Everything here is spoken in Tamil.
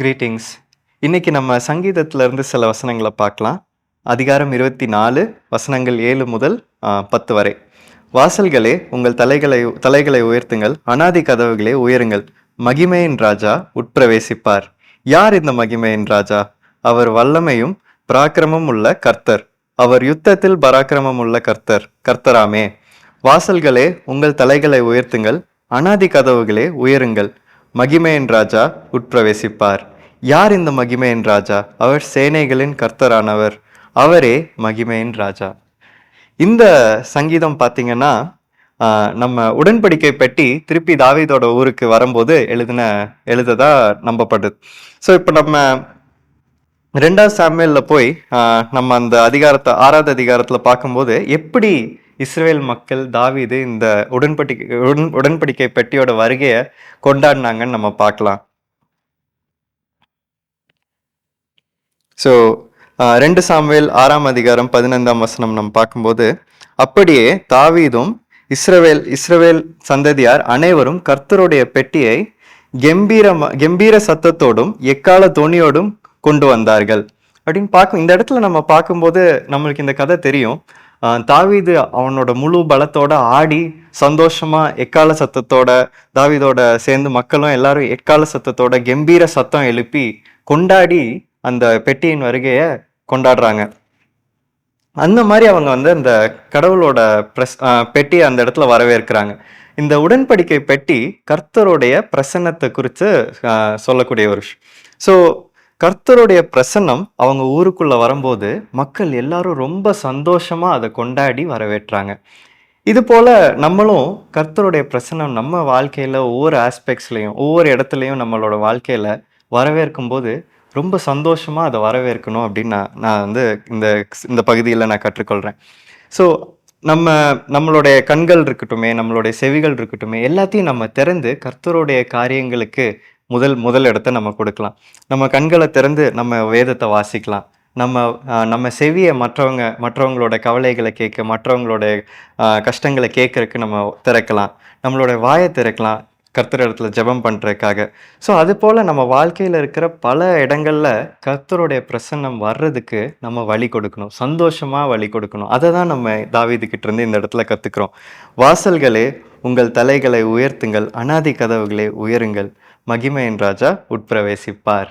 கிரீட்டிங்ஸ் இன்றைக்கி நம்ம சங்கீதத்திலிருந்து சில வசனங்களை பார்க்கலாம். அதிகாரம் இருபத்தி நாலு வசனங்கள் ஏழு முதல் பத்து வரை. வாசல்களே உங்கள் தலைகளை தலைகளை உயர்த்துங்கள். அனாதி கதவுகளே உயருங்கள். மகிமையின் ராஜா உட்பிரவேசிப்பார். யார் இந்த மகிமையின் ராஜா? அவர் வல்லமையும் பராக்கிரமும் உள்ள கர்த்தர். அவர் யுத்தத்தில் பராக்கிரமம் உள்ள கர்த்தர் கர்த்தராமே. வாசல்களே உங்கள் தலைகளை உயர்த்துங்கள். அனாதி கதவுகளே உயருங்கள். மகிமையின் ராஜா உட்பிரவேசிப்பார். யார் இந்த மகிமையின் ராஜா? அவர் சேனைகளின் கர்த்தரானவர். அவரே மகிமையின் ராஜா. இந்த சங்கீதம் பார்த்தீங்கன்னா நம்ம உடன்படிக்கை பெட்டி திருப்பி தாவீதோட ஊருக்கு வரும்போது எழுதின எழுததா நம்பப்படுது. ஸோ இப்போ நம்ம ரெண்டாவது சாமியல்ல போய் நம்ம அந்த அதிகாரத்தை ஆறாவது அதிகாரத்தில் பார்க்கும்போது எப்படி இஸ்ரேல் மக்கள் தாவீது இந்த உடன்படிக்கை உடன் உடன்படிக்கை பெட்டியோட வருகையை கொண்டாடினாங்கன்னு நம்ம பார்க்கலாம். ஸோ ரெண்டு சாமுவேல் ஆறாம் அதிகாரம் பதினைந்தாம் வசனம் நம்ம பார்க்கும்போது அப்படியே தாவீதும் இஸ்ரவேல் இஸ்ரவேல் சந்ததியார் அனைவரும் கர்த்தருடைய பெட்டியை கம்பீரமா கம்பீர சத்தத்தோடும் எக்கால தொனியோடும் கொண்டு வந்தார்கள். அப்படின்னு பார்க்கும் இந்த இடத்துல நம்ம பார்க்கும்போது நம்மளுக்கு இந்த கதை தெரியும். தாவீது அவனோட முழு பலத்தோட ஆடி சந்தோஷமா எக்கால சத்தத்தோட தாவீதோட சேர்ந்து மக்களும் எல்லாரும் எக்கால சத்தத்தோட கம்பீர சத்தம் எழுப்பி கொண்டாடி அந்த பெட்டியின் வருகையை கொண்டாடுறாங்க. அந்த மாதிரி அவங்க வந்து அந்த கடவுளோட பிரஸ் பெட்டி பெட்டியை அந்த இடத்துல வரவேற்கிறாங்க. இந்த உடன்படிக்கை பெட்டி கர்த்தருடைய பிரசன்னத்தை குறித்து சொல்லக்கூடிய ஒரு விஷயம். ஸோ கர்த்தருடைய பிரசன்னம் அவங்க ஊருக்குள்ள வரும்போது மக்கள் எல்லாரும் ரொம்ப சந்தோஷமா அதை கொண்டாடி வரவேற்றாங்க. இது போல நம்மளும் கர்த்தருடைய பிரசன்னம் நம்ம வாழ்க்கையில ஒவ்வொரு ஆஸ்பெக்ட்ஸ்லையும் ஒவ்வொரு இடத்துலையும் நம்மளோட வாழ்க்கையில வரவேற்கும் போது ரொம்ப சந்தோஷமாக அதை வரவேற்கணும் அப்படின்னு நான் நான் வந்து இந்த இந்த பகுதியில் நான் கற்றுக்கொள்கிறேன் ஸோ நம்ம நம்மளுடைய கண்கள் இருக்கட்டுமே நம்மளுடைய செவிகள் இருக்கட்டுமே எல்லாத்தையும் நம்ம திறந்து கர்த்தருடைய காரியங்களுக்கு முதல் முதல் இடத்த நம்ம கொடுக்கலாம். நம்ம கண்களை திறந்து நம்ம வேதத்தை வாசிக்கலாம். நம்ம நம்ம செவியை மற்றவங்க மற்றவங்களோட கவலைகளை கேட்க மற்றவங்களோட கஷ்டங்களை கேட்கறக்கு நம்ம திறக்கலாம். நம்மளோட வாயை திறக்கலாம். கர்த்தர் இடத்துல ஜெபம் பண்ணுறதுக்காக ஸோ அது போல் நம்ம வாழ்க்கையில் இருக்கிற பல இடங்களில் கர்த்தருடைய பிரசன்னம் வர்றதுக்கு நம்ம வழி கொடுக்கணும். சந்தோஷமாக வழி கொடுக்கணும். அதை தான் நம்ம தாவீதுகிட்ட இந்த இடத்துல கற்றுக்குறோம் வாசல்களே உங்கள் தலைகளை உயர்த்துங்கள். அனாதி கதவுகளே உயருங்கள். மகிமையின் ராஜா உட்பிரவேசிப்பார்.